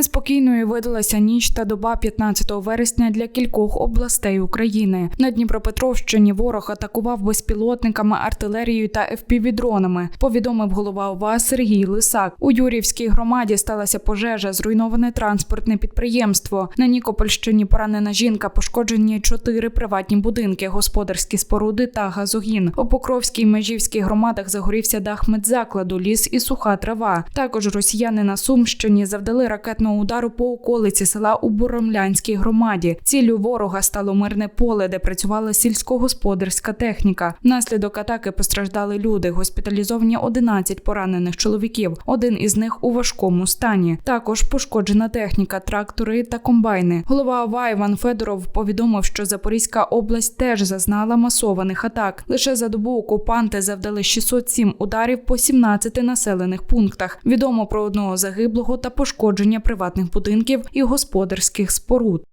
Неспокійною видалася ніч та доба 15 вересня для кількох областей України. На Дніпропетровщині ворог атакував безпілотниками, артилерією та FPV-дронами, Повідомив голова ОВА Сергій Лисак. У Юрівській громаді сталася пожежа, зруйноване транспортне підприємство. На Нікопольщині поранена жінка, пошкоджені чотири приватні будинки, господарські споруди та газогін. У Покровській межівській громадах загорівся дах медзакладу, ліс і суха трава. Також росіяни на Сумщині завдали ракетного удару по околиці села у Буромлянській громаді. Ціллю ворога стало мирне поле, де працювала сільськогосподарська техніка. Внаслідок атаки постраждали люди. Госпіталізовані 11 поранених чоловіків. Один із них у важкому стані. Також пошкоджена техніка, трактори та комбайни. Голова ОВА Іван Федоров повідомив, що Запорізька область теж зазнала масованих атак. Лише за добу окупанти завдали 607 ударів по 17 населених пунктах. Відомо про одного загиблого та пошкодження приватних будинків і господарських споруд.